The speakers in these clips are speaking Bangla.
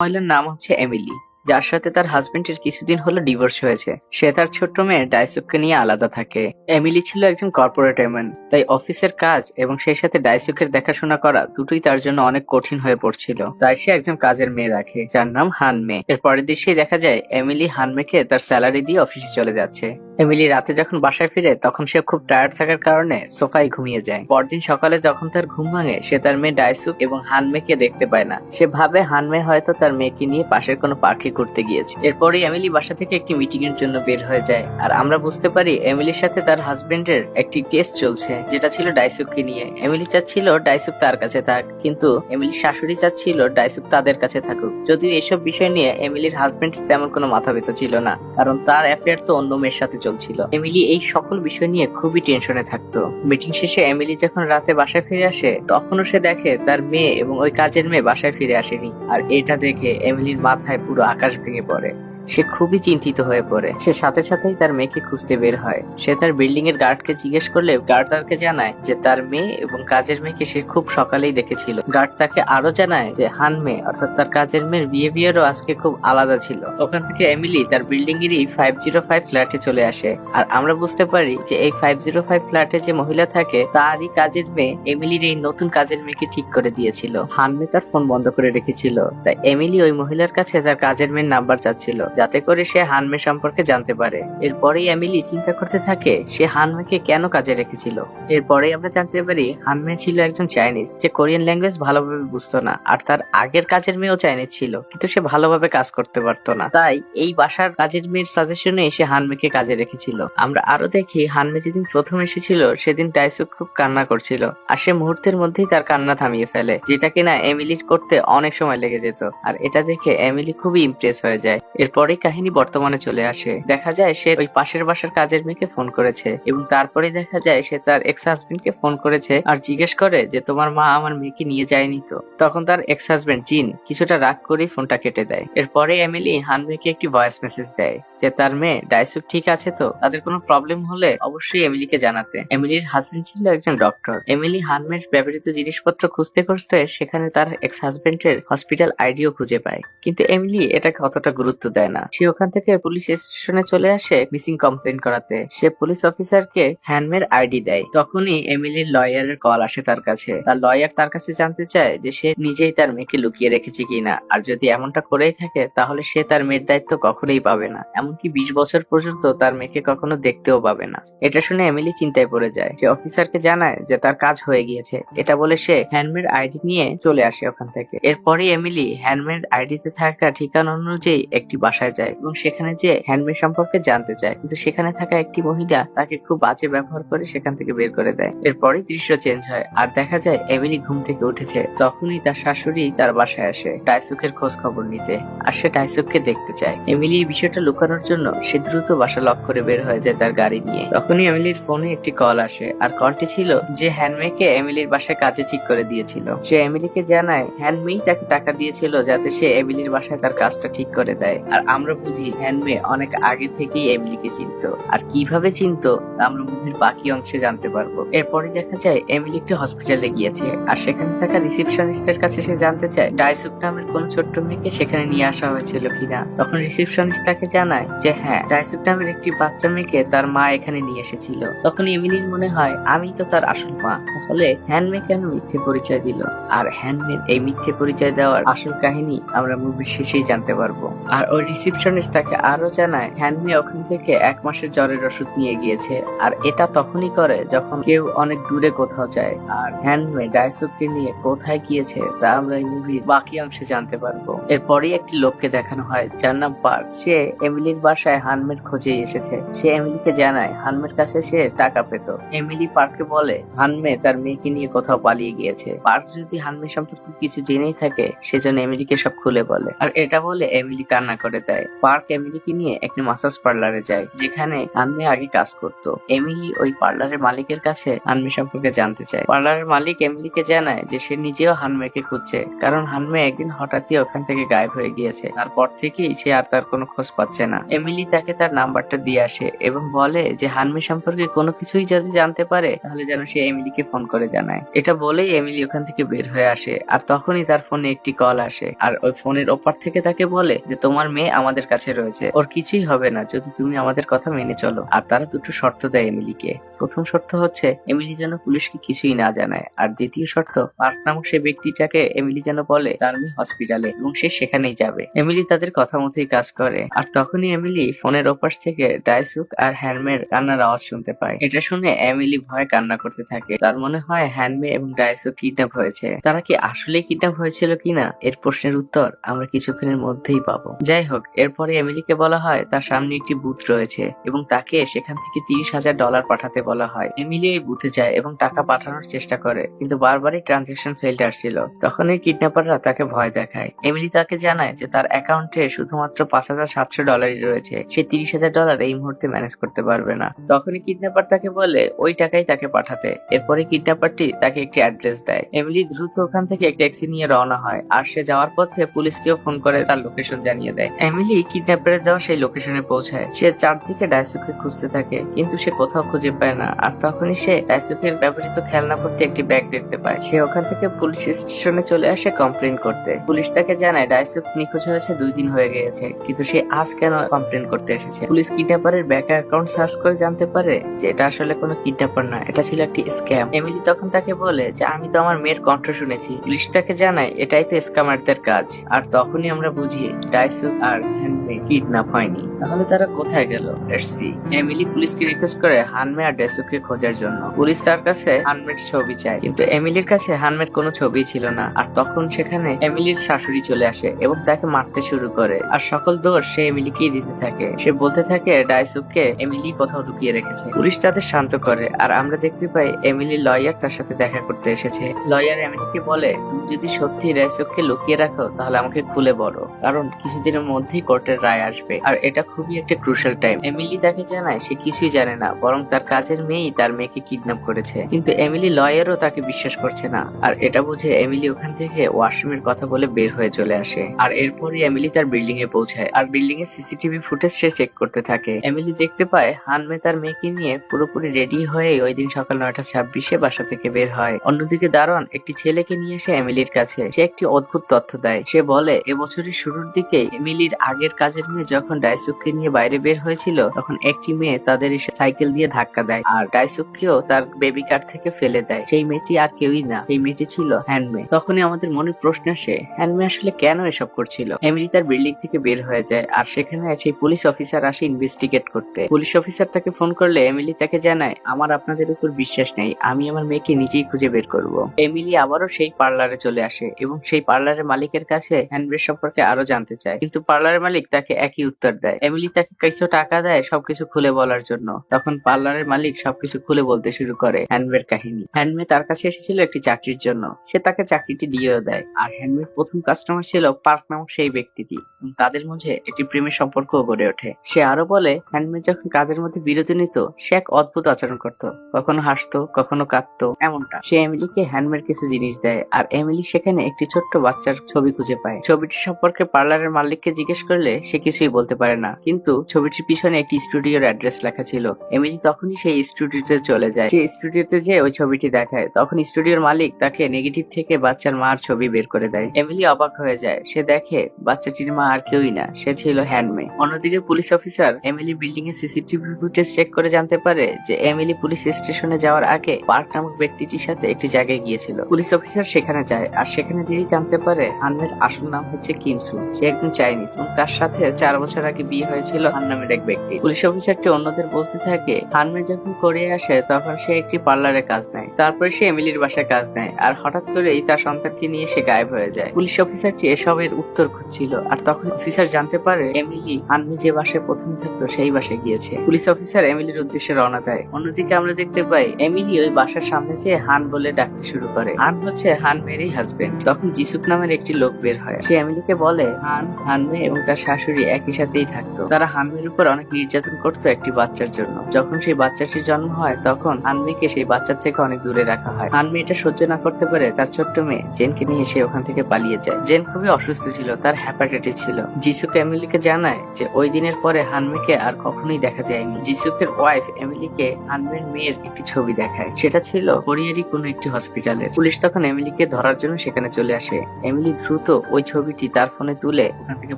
মহিলার নাম হচ্ছে এমিলি, যার সাথে তার হাজবেন্ডের কিছুদিন হলো ডিভোর্স হয়েছে। সে তার ছোট্ট মেয়ে ডাইসুককে নিয়ে আলাদা থাকে। এমিলি ছিল একজন কর্পোরেট এমন তাই অফিসের কাজ এবং সেই সাথে ডাইসুকের দেখাশোনা করা দুটোই তার জন্য অনেক কঠিন হয়ে পড়ছিল। তাই সে একজন কাজের মেয়ে রাখে, যার নাম হানমে। এর পরের দৃশ্যেই দেখা যায়, এমিলি হানমেকে তার স্যালারি দিয়ে অফিসে চলে যাচ্ছে। এমিলি রাতে যখন বাসায় ফিরে, তখন সে খুব টায়ার্ড থাকার কারণে সোফায় ঘুমিয়ে যায়। পরদিন সকালে যখন তার ঘুম ভাঙে, সে তার মেয়ে ডাইসুক এবং হানমেকে দেখতে পায় না। সে ভাবে হানমে হয়তো তার মেয়েকে নিয়ে পাশের কোনো পার্কে ঘুরতে গিয়েছে। এরপরেই এমিলি বাসা থেকে একটি মিটিং এর জন্য বের হয়ে যায়। আর আমরা বুঝতে পারি এমিলির সাথে তার হাজবেন্ডের একটি কেস চলছে, যেটা ছিল ডাইসুককে নিয়ে। এমিলি চাচ্ছিল ডাইসুক তার কাছে থাক, কিন্তু এমিলির শাশুড়ি চাচ্ছিল ডাইসুক তাদের কাছে থাকুক। যদিও এসব বিষয় নিয়ে এমিলির হাজবেন্ডের তেমন কোনো মাথা ব্যথা ছিল না, কারণ তার অ্যাফেয়ার তো অন্য মেয়ের সাথে চলছিল। এমিলি এই সকল বিষয় নিয়ে খুবই টেনশনে থাকতো। মিটিং শেষে এমিলি যখন রাতে বাসায় ফিরে আসে, তখনও সে দেখে তার মেয়ে এবং ওই কাজের মেয়ে বাসায় ফিরে আসেনি। আর এটা দেখে এমিলির মাথায় পুরো আকাশ ভেঙে পড়ে। সে খুবই চিন্তিত হয়ে পড়ে। সে সাথে সাথেই তার মেয়েকে খুঁজতে বের হয়। সে তার বিল্ডিং এর গার্ডকে জিজ্ঞেস করলে গার্ড তাকে জানায় যে তার মেয়ে এবং কাজের মেয়েকে সে খুব সকালেই দেখেছিল। গার্ড তাকে আরও জানায় যে, হান মেয়ে, অর্থাৎ তার কাজের মেয়ের বিহেভিয়ারও আজকে খুব আলাদা ছিল। ওখান থেকে এমিলি তার বিল্ডিং এরই ফাইভ জিরো ফাইভ ফ্ল্যাটে চলে আসে। আর আমরা বুঝতে পারি যে, এই ফাইভ জিরো ফাইভ ফ্ল্যাটে যে মহিলা থাকে, তারই কাজের মেয়ে এমিলির এই নতুন কাজের মেয়েকে ঠিক করে দিয়েছিল। হানমে তার ফোন বন্ধ করে রেখেছিল। তাই এমিলি ওই মহিলার কাছে তার কাজের মেয়ের নাম্বার চাচ্ছিল। যাতে করে সে হানমে সম্পর্কে জানতে পারে। এরপরেই এমিলি চিন্তা করতে থাকে, সে হানমেকে কেন কাজে রেখেছিল? এরপরেই আমরা জানতে পারি, হানমে ছিল একজন চাইনিজ। যে কোরিয়ান ল্যাঙ্গুয়েজ ভালোভাবে বুঝতো না, আর তার আগের কাজের মেয়েও চাইনিজ ছিল, কিন্তু সে ভালোভাবে কাজ করতে পারতো না। তাই এই বাসার কাজের মেয়ের সাজেশনে এসে হানমেকে কাজে রেখেছিল। আমরা আরও দেখি, হানমে যেদিন প্রথম এসেছিল, সেদিন টাইসুক খুব কান্না করছিল, আর সে মুহূর্তের মধ্যেই তার কান্না থামিয়ে ফেলে, যেটা কিনা এমিলির করতে অনেক সময় লেগে যেত। আর এটা দেখে এমিলি খুবই ইমপ্রেস হয়ে যায়। এরপরেই কাহিনী বর্তমানে চলে আসে। দেখা যায় সে ওই পাশের বাসার কাজের মেয়েকে ফোন করেছে এবং তারপরে দেখা যায় সে তার এক্স হাজবেন্ড কে ফোন করেছে আর জিজ্ঞেস করে যে, তোমার মা আমার মেয়েকে নিয়ে যায়নি তো? তখন তার এক্স হাজবেন্ড জিন কিছুটা রাগ করে ফোনটা কেটে দেয়। এরপরে এমিলি হানমেকে একটি ভয়েস মেসেজ দেয় যে, তার মেয়ে, ডাইসুক ঠিক আছে তো? তাদের কোনো প্রবলেম হলে অবশ্যই এমিলিকে জানাতে। এমিলির হাজবেন্ড ছিল একজন ডক্টর এমিলি হানমের ব্যবহৃত জিনিসপত্র খুঁজতে খুঁজতে সেখানে তার এক্স হাজবেন্ডের হসপিটাল আইডিও খুঁজে পায়। কিন্তু এমিলি এটাকে অতটা গুরুত্ব দেয় না। সে ওখান থেকে পুলিশ স্টেশনে চলে আসে মিসিং কমপ্লেন করাতে। সে পুলিশ অফিসারকে হ্যান্ডমের আইডি দেয়। তখনই এমিলির লয়ারের কল আসে তার কাছে। তার লয়ার তার কাছে জানতে চায় যে সে নিজেই তার মেয়েকে লুকিয়ে রেখেছে কিনা। আর যদি এমনটা করেই থাকে, তাহলে সে তার মেয়ের দায়িত্ব কখনোই পাবে না। এমনকি বিশ বছর পর্যন্ত তার মেয়েকে কখনো দেখতেও পাবে না। এটা শুনে এমিলি চিন্তায় পড়ে যায়। সে অফিসারকে জানায় যে তার কাজ হয়ে গিয়েছে। এটা বলে সে হ্যান্ডমেড আইডি নিয়ে চলে আসে ওখান থেকে। এরপরে এমিলি হ্যান্ডমেড আইডিতে থাকা ঠিকানা অনুযায়ী একটি বাসায় যায় এবং সেখানে যে হ্যান্ডমেড সম্পর্কে জানতে চায়। কিন্তু সেখানে থাকা একটি মহিলা তাকে খুব বাজে ব্যবহার করে সেখান থেকে বের করে দেয়। এরপরেই দৃশ্য চেঞ্জ হয় আর দেখা যায় এমিলি ঘুম থেকে উঠেছে। তখনই তার শাশুড়ি তার বাসায় আসে টাইসুকের খোঁজ খবর নিতে আর সে টাইসুককে দেখতে চায়। এমিলি এই বিষয়টা লুকানোর জন্য সে দ্রুত বাসা লক করে বের হয়ে যায় তার গাড়ি নিয়ে। তখনই এমিলির ফোনে একটি কল আসে আর কলটি ছিল যে হ্যান্ডমেকে এমিলির বাসায় কাজে ঠিক করে দিয়েছিল। সে এমিলিকে জানায় হ্যান্ডমেই তাকে টাকা দিয়েছিল যাতে সে এমিলির বাসায় তার কাজটা ঠিক করে দেয়। আর আমরা বুঝি হ্যান্ডমে অনেক আগে থেকেই এমিলিকে চিনতো। আর কীভাবে চিনতো, আমরা মুভির বাকি অংশে জানতে পারব। এরপরে দেখা যায় এমিলি একটি হসপিটালে গিয়েছে। আর সেখানে থাকা রিসিপশনিস্টের কাছে সে জানতে চায় ডাইসুক নামের কোন ছোট্ট মেয়েকে সেখানে নিয়ে আসা হয়েছিল কিনা? তখন রিসিপশনিস্ট তাকে জানায় যে হ্যাঁ ডাইসুক নামের একটি বাচ্চা মেয়েকে তার মা এখানে নিয়ে এসেছিল। তখন এমিলির মনে হয়, আমি তো তার আসল মা। তাহলে হ্যান্ডমে কেন মিথ্যে পরিচয় দিল? আর হ্যান্ডমেড এই মিথ্যে পরিচয় দেওয়ার আসল কাহিনী আমরা মুভির শেষেই জানতে পারব। আর ওই রিসিপশনিস্ট তাকে আরও জানায় হ্যান্ডমে ওখান থেকে এক মাসের জ্বরের ওষুধ নিয়ে গিয়েছে। আর এটা তখনই করে যখন কেউ অনেক দূরে কোথাও যায়। আর হ্যান্ডমে ডাইসুককে নিয়ে কোথায় গিয়েছে তা আমরা এই মুভির বাকি অংশে জানতে পারব। এরপরেই একটি লোককে দেখানো হয়, যার নাম পার্ক। সে এমিলির বাসায় হানমের খোঁজে এসেছে। সে এমিলিকে জানায়, হানমের কাছে সে টাকা পেত। এমিলি পার্ককে বলে, হানমে তার মেয়েকে নিয়ে কোথাও পালিয়ে গিয়েছে। পার্ক যদি হানমে সম্পর্কে কিছু জেনেই থাকে সেজন্য এমিলিকে সব খুলে বলে। আর এটা বলে এমিলি কান্না করে দেয়। পার্ক এমিলিকে নিয়ে একটি মাসাজ পার্লারে যায়, যেখানে আনমি আগে কাজ করত। এমিলি ওই পার্লারের মালিকের কাছে আনমি সম্পর্কে জানতে চায়। পার্লারের মালিক এমিলিকে জানায় যে সে নিজেও হানমেকে খুঁজছে, কারণ হানমে একদিন হঠাৎই ওখান থেকে গায়েব হয়ে গিয়েছে। তারপর থেকেই সে আর তার কোনো খোঁজ পাচ্ছে না। এমিলি তাকে তার নাম্বারটা দিয়ে আসে এবং বলে যে হানমি সম্পর্কে কোনো কিছুই যদি জানতে পারে, তাহলে যেন সে এমিলিকে ফোন করে জানায়। এটা বলেই এমিলি ওখান থেকে বের হয়ে আসে, আর তখনই তার ফোনে একটি কল আসে। আর ওই ফোনের ওপার থেকে তাকে বলে যে, তোমার মেয়ে আমাদের কাছে রয়েছে। ওর কিছুই হবে না, যদি তুমি আমাদের কথা মেনে চলো। আর তারা দুটো শর্ত দেয় এমিলিকে। প্রথম শর্ত হচ্ছে, এমিলি যেন পুলিশকে কিছুই না জানায়। আর দ্বিতীয় শর্ত, পার্ক নামক সে ব্যক্তিটাকে এমিলি যেন বলে, তার মেয়ে হসপিটালে, এবং সে সেখানেই যাবে। এমিলি তাদের কথা মতোই কাজ করে। আর তখনই এমিলি ফোনের ওপাশ থেকে ডাইসুক আর হ্যান্ডমের কান্নার আওয়াজ শুনতে পায়। এটা শুনে এমিলি ভয়ে কান্না করতে থাকে। তার মনে হয় হ্যান্ডমে এবং ডাইসুক কিডন্যাপ হয়েছে। তারা কি আসলেই কিডন্যাপ হয়েছিল কিনা, এর প্রশ্নের উত্তর আমরা কিছুক্ষণের মধ্যেই পাবো। যাই হোক এরপরে এমিলিকে বলা হয়, তার সামনে একটি বুথ রয়েছে এবং তাকে সেখান থেকে তিরিশ হাজার ডলার পাঠাতে বলা হয়। এমিলি এই বুথে যায় এবং টাকা পাঠানোর চেষ্টা করে, কিন্তু বারবারই ট্রানজেকশন ফেল্ড আসছিল তখন এই কিডন্যাপাররা তাকে ভয় দেখায়। এমিলি তাকে জানায় যে তার অ্যাকাউন্টে শুধুমাত্র পাঁচ হাজার সাতশো ডলারই রয়েছে, সে তিরিশ হাজার ডলার এই মুহূর্তে ম্যানেজ করতে পারবে না। তখনই কিডন্যাপার তাকে বলে, ওই টাকাই তাকে পাঠাতে। এরপরে কিডন্যাপারটি তাকে একটি অ্যাড্রেস দেয়। এমিলি দ্রুত ওখান থেকে এক ট্যাক্সি নিয়ে রওনা হয়, আর সে যাওয়ার পথে পুলিশকেও ফোন করে তার লোকেশন জানিয়ে দেয়। এমিলি কিডন্যাপারের দেওয়া সেই লোকেশনে পৌঁছায়। সে চারদিকে ডাইসুকে খুঁজতে থাকে, কিন্তু সে কোথাও খুঁজে পায় না। আর তখনই সে ডাইসুকের ব্যবহৃত খেলনা ভর্তি একটি ব্যাগ দেখতে পায়। সে ওখান থেকে পুলিশ স্টেশনে চলে আসে কমপ্লেন করতে। পুলিশ তাকে জানায় ডাইসুক নিখোঁজ হয়েছে, দুই দিন হয়ে গিয়েছে। কিন্তু সে আজ কেন কমপ্লেন করতে এসেছে? পুলিশ কিডন্যাপারের ব্যাংক অ্যাকাউন্ট সার্চ করে জানতে পারে যে এটা আসলে কোনো কিডন্যাপার না, এটা ছিল একটি স্ক্যাম এমিলি তখন তাকে বলে যে, আমি তো আমার মেয়ের কণ্ঠ শুনেছি। পুলিশ তাকে জানায়, এটাই তো স্ক্যামারদের কাজ। আর তখনই আমরা বুঝি ডাইসুক আর and হ্যানমে কিডন্যাপ হয়নি। তাহলে তারা কোথায় গেল? লেটস সি এমিলি পুলিশকে রিকোয়েস্ট করে হানমে আর ডেসুককে খোঁজার জন্য। পুলিশ তার কাছে হানমের ছবি চায়, কিন্তু এমিলির কাছে হানমের কোনো ছবি ছিল না। আর তখন সেখানে এমিলির শাশুড়ি চলে আসে এবং তাকে মারতে শুরু করে। আর সকল দোষ সে এমিলিকেই দিতে থাকে। সে বলতে থাকে ডাইসুককে এমিলি কোথাও লুকিয়ে রেখেছে। পুলিশ তাদের শান্ত করে। আর আমরা দেখতে পাই এমিলি লয়ার তার সাথে দেখা করতে এসেছে। লয়ার এমিলিকে বলে, তুমি যদি সত্যি ডাইসুককে লুকিয়ে রাখো, তাহলে আমাকে খুলে বলো। কারণ কিছুদিনের মধ্যেই কোর্টের রায় আসবে। আর এটা খুবই একটা ক্রুশাল টাইম এমিলি তাকে জানায়, সে কিছুই জানে না, বরং তার কাজের মেয়েই তার মেয়েকে কিডন্যাপ করেছে। কিন্তু এমিলি লয়ারও তাকে বিশ্বাস করছে না। আর এটা বুঝে এমিলি ওখান থেকে ওয়াশরুমের কথা বলে বের হয়ে চলে আসে। আর এরপরই এমিলি তার বিল্ডিং এ পৌঁছায়। আর বিল্ডিং এর সিসিটিভি ফুটেজ সে চেক করতে থাকে। এমিলি দেখতে পায়, হানমে তার মেয়েকে নিয়ে পুরোপুরি রেডি হয়ে ওই দিন সকাল নয়টা ছাব্বিশে বাসা থেকে বের হয়। অন্যদিকে দারোয়ান একটি ছেলেকে নিয়ে এসে এমিলির কাছে। সে একটি অদ্ভুত তথ্য দেয়। সে বলে এবছরের শুরুর দিকে এমিলির আগের কাজের মেয়ে যখন ডাইসুককে নিয়ে বাইরে বের হয়েছিল, তখন একটি মেয়ে তাদের এসে সাইকেল দিয়ে ধাক্কা দেয়। আর ডাইসুককেও তার বেবি কার থেকে ফেলে দেয়। সেই মেয়েটি আর কেউই না। সেই মেয়েটি ছিল হ্যান্ডমে তখনই আমাদের মনে প্রশ্ন আসে হ্যান্ডমে আসলে কেন এসব করছিল? এমিলি তার বিল্ডিং থেকে বের হয়ে যায়। আর সেখানে সেই পুলিশ অফিসার আসে ইনভেস্টিগেট করতে। পুলিশ অফিসার তাকে ফোন করলে এমিলি তাকে জানায়, আমার আপনাদের উপর বিশ্বাস নেই। আমি আমার মেয়েকে নিজেই খুঁজে বের করব। এমিলি আবারও সেই পার্লারে চলে আসে এবং সেই পার্লারের মালিকের কাছে হ্যান্ডব্রেড সম্পর্কে আরও জানতে চায়। কিন্তু পার্লারের মালিক তাকে একই উত্তর দেয়। এমিলি তাকে কিছু টাকা দেয় সবকিছু খুলে বলার জন্য। তখন পার্লারের মালিক সবকিছু খুলে বলতে শুরু করে হ্যান্ডমের কাহিনী। হ্যান্ডমে তার কাছে এসেছিল একটি চাকরির জন্য। সে তাকে চাকরিটি দিয়েও দেয়। আর হ্যান্ডমের প্রথম কাস্টমার ছিল পার্ক নামক সেই ব্যক্তিটি। তাদের মধ্যে একটি প্রেমের সম্পর্ক গড়ে ওঠে। সে আরও বলে হ্যান্ডমে যখন কাজের মধ্যে বিরতি নিত, সে এক অদ্ভুত আচরণ করত। কখনো হাসতো, কখনো কাঁদতো, এমনটা। সে এমিলিকে হ্যান্ডমের কিছু জিনিস দেয়। আর এমিলি সেখানে একটি ছোট্ট বাচ্চার ছবি খুঁজে পায়। ছবিটি সম্পর্কে পার্লারের মালিককে জিজ্ঞেস করলে সে কিছুই বলতে পারে না। কিন্তু ছবিটির পিছনে একটি স্টুডিওর অ্যাড্রেস লেখা ছিল। এমিলি তখনই সেই স্টুডিওতে চলে যায়। সেই স্টুডিওতে যে ওই ছবিটি দেখায়, তখন স্টুডিওর মালিক তাকে নেগেটিভ থেকে বাচ্চার মার ছবি বের করে দেয়। এমিলি অবাক হয়ে যায়। সে দেখে বাচ্চাটির মা আর কেউই না, সে ছিল হ্যান্ডমে অন্যদিকে পুলিশ অফিসার এমিলি বিল্ডিং এর সিসিটিভি ফুটেজ চেক করে জানতে পারে যে এমিলি পুলিশ স্টেশনে যাওয়ার আগে পার্ক নামক ব্যক্তিটির সাথে একটি জায়গায় গিয়েছিল। পুলিশ অফিসার সেখানে যায়। আর সেখানে যেই জানতে পারে হানমের আসল নাম হচ্ছে কিমসু। সে একজন চাইনিজ এবং তার সাথে চার বছর আগে বিয়ে হয়েছিল হান নামের এক ব্যক্তি। পুলিশ অফিসারটি অন্যদের বলতে থাকে হানমে যখন কোরিয়া আসে তখন সে একটি পার্লারে কাজ নেয়, তারপরে সে এমিলির বাসায় কাজ নেয়, আর হঠাৎ করেই তার সন্তানকে নিয়ে সে গায়েব হয়ে যায়। পুলিশ অফিসারটি এসবের উত্তর খুঁজছিল, আর তখন অফিসার জানতে পারে এমিলি হানমি যে বাসায় প্রথমে থাকতো সেই বাসায় গিয়েছে। পুলিশ অফিসার এমিলির উদ্দেশ্যে রওনা দেয়। অন্যদিকে আমরা দেখতে পাই, এমিলি ওই বাসার সামনে যেয়ে হান বলে ডাকতে শুরু করে। হান হচ্ছে হান মেরি হাজবেন্ড তখন জিসুক নামের একটি লোক বের হয়। সে এমিলিকে বলে, হান হানমে এবং তার শাশুড়ি শাশুড়ি একই সাথেই থাকতো। তারা হানমির উপর অনেক নির্যাতন করতো একটি বাচ্চার জন্য। যখন সেই বাচ্চাটির জন্ম হয়, তখন হানমিকে সেই বাচ্চার থেকে অনেক দূরে রাখা হয়। হানমি এটা সহ্য না করতে পারে, তার ছোট্ট মেয়ে জেনকে নিয়ে সে ওখান থেকে পালিয়ে যায়। জেন খুবই অসুস্থ ছিল, তার হ্যাপাটাইটিস ছিল। জিসুকে এমিলিকে জানায় যে, ওই দিনের পরে হানমিকে আর কখনোই দেখা যায়নি। জিসুকের ওয়াইফ এমিলিকে হানমির মেয়ের একটি ছবি দেখায়। সেটা ছিল কোরিয়ারই কোনো একটি হসপিটালের পুলিশ তখন এমিলিকে ধরার জন্য সেখানে চলে আসে। এমিলি দ্রুত ওই ছবিটি তার ফোনে তুলে ওখান থেকে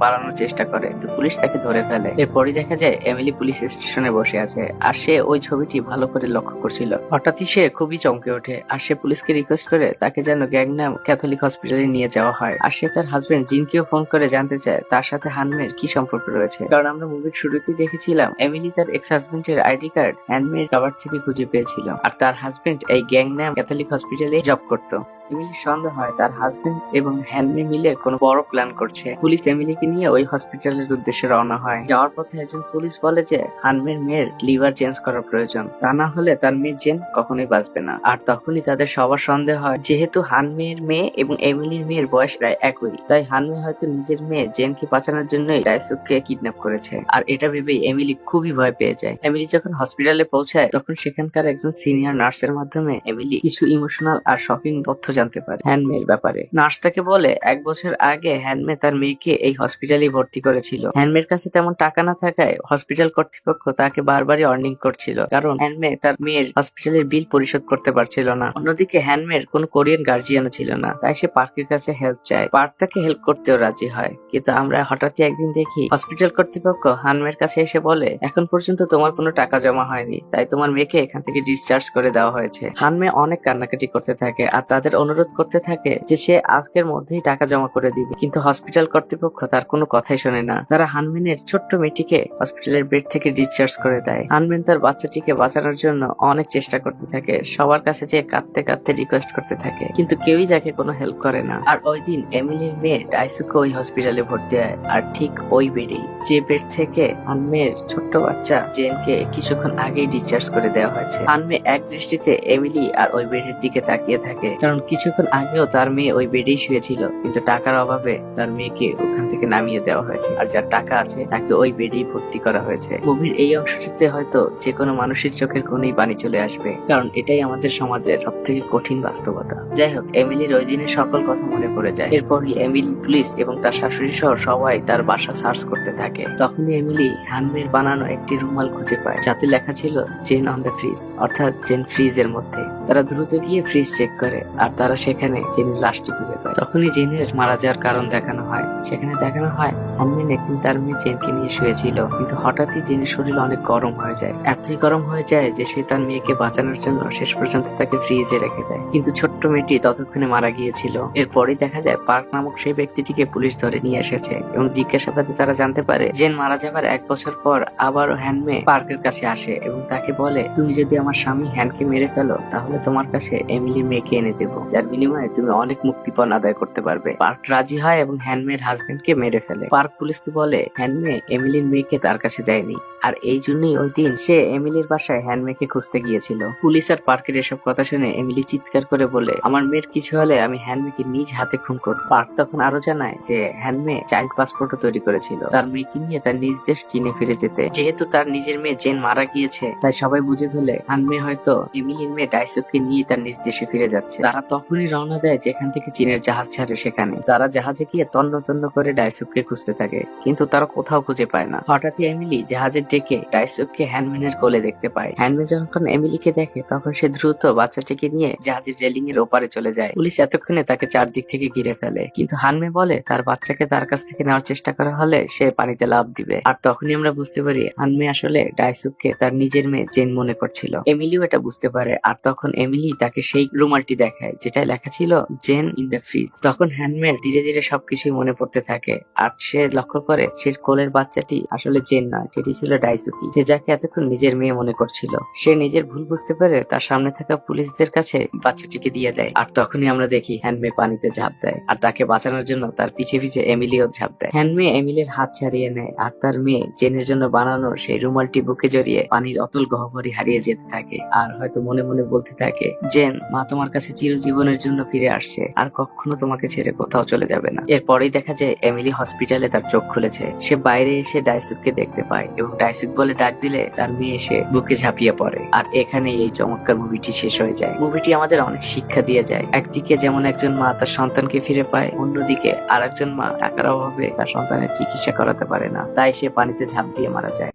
পালানোর চেষ্টা করে কিন্তু পুলিশ তাকে ধরে ফেলে। এরপরই দেখা যায়, এমিলি পুলিশ স্টেশনে বসে আছে, আর সে ওই ছবিটি ভালো করে লক্ষ্য করছিল। হঠাৎই সে খুবই চমকে ওঠে, আর সে পুলিশকে রিকোয়েস্ট করে তাকে যেন গ্যাংনাম ক্যাথলিক হসপিটালে নিয়ে যাওয়া হয়। আর সে তার হাজবেন্ড জিনকেও ফোন করে জানতে চায়, তার সাথে হানমের কি সম্পর্ক রয়েছে। কারণ আমরা মুভির শুরুতেই দেখেছিলাম, এমিলি তার এক্স হাজবেন্ডের আইডি কার্ড হ্যান্ডমেড কাবার থেকে খুঁজে পেয়েছিল। আর তার হাজবেন্ড এই গ্যাংনাম ক্যাথলিক হসপিটালে জব করতো। এমিলির সন্দেহ হয়, তার হাজবেন্ড এবং হ্যানমি মিলে কোনো বড় প্ল্যান করছে। পুলিশ এমিলিকে নিয়ে ওই হসপিটালের উদ্দেশ্যে রওনা হয়। যাওয়ার পথে একজন পুলিশ বলে যে হানমির মেয়ের লিভার চেঞ্জ করার প্রয়োজন। তা না হলে তার মেয়ে জেন কখনোই বাঁচবে না। আর তখনই তাদের সবার সন্দেহ হয়, যেহেতু হানমির মেয়ে এবং এমিলির মেয়ের বয়স প্রায় একই, তাই হানমি হয়তো নিজের মেয়ে জেনকে বাঁচানোর জন্যই ডাইসুককে কিডন্যাপ করেছে। আর এটা ভেবেই এমিলি খুবই ভয় পেয়ে যায়। এমিলি যখন হসপিটালে পৌঁছায়, তখন সেখানকার একজন সিনিয়র নার্সের মাধ্যমে এমিলি কিছু ইমোশনাল আর শপিং তথ্য জানতে পারে। হ্যান্ডমের ব্যাপারে। নার্স তাকে বলে, এক বছর আগে হ্যান্ডমে তার মেয়েকে এই হসপিটালে ভর্তি করেছিল। হ্যান্ডমের কাছে তেমন টাকা না থাকায় হসপিটাল কর্তৃপক্ষ তাকে বারবারই অর্নিং করছিল। কারণ হ্যান্ডমে তার মেয়ের হসপিটালের বিল পরিশোধ করতে পারছিল না। অন্যদিকে হ্যান্ডমের কোনো কোরিয়ান গার্জিয়ানও ছিল না। তাই সে পার্কের কাছে হেল্প চায়। পার্ক তাকে হেল্প করতেও রাজি হয়। কিন্তু আমরা হঠাৎই একদিন দেখি হসপিটাল কর্তৃপক্ষ হানমের কাছে এসে বলে, এখন পর্যন্ত তোমার কোনো টাকা জমা হয়নি। তাই তোমার মেয়েকে এখান থেকে ডিসচার্জ করে দেওয়া হয়েছে। হানমে অনেক কান্নাকাটি করতে থাকে আর তাদের অনুরোধ করতে থাকে যে সে আজকের মধ্যেই টাকা জমা করে দিবে। কিন্তু হসপিটাল কর্তৃপক্ষ তার কোনো কথাই শোনে না। তারা হানমিনের ছোট্ট মেয়েটিকে হসপিটালের বেড থেকে ডিসচার্জ করে দেয়। হানমিন তার বাচ্চাটিকে বাঁচানোর জন্য অনেক চেষ্টা করতে থাকে। সবার কাছে যে কাঁদতে কাঁদতে রিকোয়েস্ট করতে থাকে। কিন্তু কেউই তাকে কোনো হেল্প করে না। আর ওই দিন এমিলির মেয়ে ডাইসুকে ওই হসপিটালে ভর্তি হয়। আর ঠিক ওই বেডেই যে বেড থেকে আনমের ছোট্ট বাচ্চা জেনকে কিছুক্ষণ আগেই ডিসচার্জ করে দেওয়া হয়েছে। আনমে এক দৃষ্টিতে এমিলি আর ওই বেডের দিকে তাকিয়ে থাকে। কারণ কিছুক্ষণ আগেও তার মেয়ে ওই বেডেই শুয়েছিল, কিন্তু টাকার অভাবে তার মেয়েকে ওখান থেকে নামিয়ে দেওয়া হয়েছে। আর যার টাকা আছে, তাকে ওই বেডেই ভর্তি করা হয়েছে। মুভির এই অংশটিতে হয়তো যে কোনো মানুষের চোখের কোণেই পানি চলে আসবে, কারণ এটাই আমাদের সমাজের সব থেকে কঠিন বাস্তবতা। যাই হোক, এমিলির ওই দিনের সকল কথা মনে পড়ে যায়। এরপরই এমিলি পুলিশ এবং তার শাশুড়ি সহ সবাই তার বাসা সার্চ করতে থাকে। তখনই এমিলি হ্যান্ডমেড বানানো একটি রুমাল খুঁজে পায়, যাতে লেখা ছিল জেন অন দ্য ফ্রিজ অর্থাৎ জেন ফ্রিজের মধ্যে। তারা দ্রুত গিয়ে ফ্রিজ চেক করে, আর তারা সেখানে জেনের লাশটি খুঁজে পায়। তখনই জেনের মারা যাওয়ার কারণ দেখানো হয়। সেখানে দেখানো হয় হ্যান্ডমেন একদিন তার মেয়ে জেনকে নিয়ে শুয়েছিল। কিন্তু হঠাৎই জেনের শরীর অনেক গরম হয়ে যায়। এতই গরম হয়ে যায় যে সে তার মেয়েকে বাঁচানোর জন্য শেষ পর্যন্ত তাকে ফ্রিজে রেখে দেয়। কিন্তু ছোট্ট মেয়েটি ততক্ষণে মারা গিয়েছিল। এরপরই দেখা যায়, পার্ক নামক সেই ব্যক্তিটিকে পুলিশ ধরে নিয়ে এসেছে এবং জিজ্ঞাসাবাদে তারা জানতে পারে, জেন মারা যাবার এক বছর পর আবারও হ্যান্ডমে পার্কের কাছে আসে এবং তাকে বলে, তুমি যদি আমার স্বামী হ্যান্ডকে মেরে ফেলো, তাহলে তোমার কাছে এমিলি মেয়েকে এনে দেবো। যার বিনিময়ে তুমি অনেক মুক্তিপণ আদায় করতে পারবে। পার্ক রাজি হয় এবং হ্যান্ডমের হাজবেন্ডকে মেরে ফেলে। পার্ক পুলিশকে বলে, হ্যান্ডমে এমিলির মেয়েকে তার কাছে দেয়নি। আর এই জন্যই ওই দিন সে এমিলির বাসায় হ্যান্ডমেকে খুঁজতে গিয়েছিল। পুলিশ আর পার্কের এসব কথা শুনে এমিলি চিৎকার করে বলে, আমার মেয়ের কিছু হলে আমি হ্যান্ডমেকে নিজ হাতে খুন করব। পার্ক তখন আরও জানায় যে হ্যান্ডমে চাইল্ড পাসপোর্টও তৈরি করেছিল। তার মেয়েকে নিয়ে তার নিজ দেশ চীনে ফিরে যেতে। যেহেতু তার নিজের মেয়ে জেন মারা গিয়েছে, তাই সবাই বুঝে ফেলে, হ্যান্ডমে হয়তো এমিলির মেয়ে ডাইসুককে নিয়ে তার নিজ দেশে ফিরে যাচ্ছে। তারা তখনই রওনা দেয় যেখান থেকে চীনের জাহাজ ছাড়ে সেখানে। তারা জাহাজে গিয়ে তন্ন তন্ন করে ডাইসুককে খুঁজতে থাকে, কিন্তু তারা কোথাও খুঁজে পায় না। হঠাৎই এমিলি জাহাজের ডেকে ডাইসুককে হ্যান্ডম্যানের কোলে দেখতে পায়। হ্যান্ডম্যান যখন এমিলিকে দেখে, তখন সে দ্রুত বাচ্চাটিকে নিয়ে জাহাজের রেলিং এর ওপারে চলে যায়। পুলিশ এতক্ষণে তাকে চারদিক থেকে ঘিরে ফেলে, কিন্তু হানমে বলে, তার বাচ্চাকে তার কাছ থেকে নেওয়ার চেষ্টা করা হলে সে পানিতে লাভ দিবে। আর তখনই আমরা বুঝতে পারি হানমে আসলে ডাইসুককে তার নিজের মেয়ে জেন মনে করছিল। এমিলিও এটা বুঝতে পারে, আর তখন এমিলি তাকে সেই রুমালটি দেখায় যেটা লেখা ছিল জেন ইন দ্য ফ্রিজ তখন হ্যান্ডমেড ধীরে ধীরে সবকিছুই মনে পড়তে থাকে। আর সে লক্ষ্য করে, সে কোলের বাচ্চাটি আসলে জেন নয়, সেটি ছিল ডাইসুকি সে যাকে এতক্ষণ নিজের মেয়ে মনে করছিল। সে নিজের ভুল বুঝতে পেরে তার সামনে থাকা পুলিশদের কাছে বাচ্চাটিকে দিয়ে দেয়। আর তখনই আমরা দেখি হ্যান্ডমে পানিতে ঝাঁপ দেয়। আর তাকে বাঁচানোর জন্য তার পিছে পিছে এমিলিও ঝাঁপ দেয়। হ্যান্ডমে এমিলের হাত ছাড়িয়ে নেয়। আর তার মেয়ে জেনের জন্য বানানো সেই রুমালটি বুকে জড়িয়ে পানির অতল গহ্বরে হারিয়ে যেতে থাকে। আর হয়তো মনে মনে বলতে থাকে জেন মা তোমার কাছে চিরজীবন জীবনের জন্য ফিরে আসছে আর কখনো তোমাকে ছেড়ে কোথাও চলে যাবে না। এরপরেই দেখা যায় এমিলি হসপিটালে তার চোখ খুলেছে। সে বাইরে এসে ডাইসুককে দেখতে পায় এবং ডাইসুক বলে ডাক দিলে তার মেয়ে এসে বুকে ঝাঁপিয়ে পড়ে। আর এখানে এই চমৎকার মুভিটি শেষ হয়ে যায়। মুভিটি আমাদের অনেক শিক্ষা দিয়ে যায়। একদিকে যেমন একজন মা তার সন্তানকে ফিরে পায়, অন্যদিকে আর একজন মা টাকার অভাবে তার সন্তানের চিকিৎসা করাতে পারে না। তাই সে পানিতে ঝাঁপ দিয়ে মারা যায়।